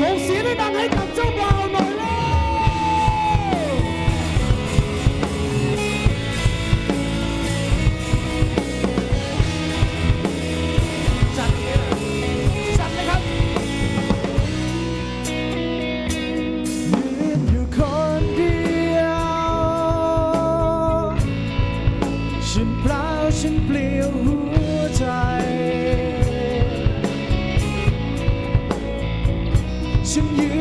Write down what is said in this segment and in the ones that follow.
ส่งเสียงดังให้กับเจ้าบ่าวหน่อยเลยจัดเลยจัดเลยครับยืนอยู่คนเดียวฉันเปล่าฉันเปลี่ย ฉัน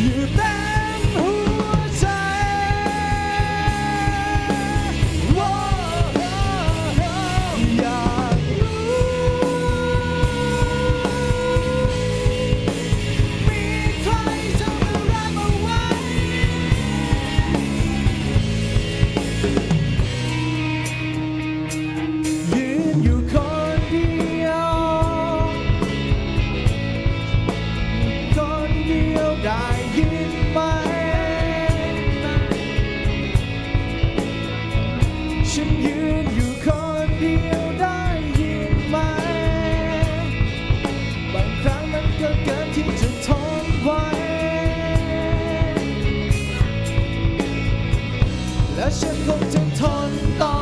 You ฉันยืนอยู่คนเดียวได้ยินไหม บางครั้งมันก็เกินที่จะทนไหว และฉันคงจะทนต่อ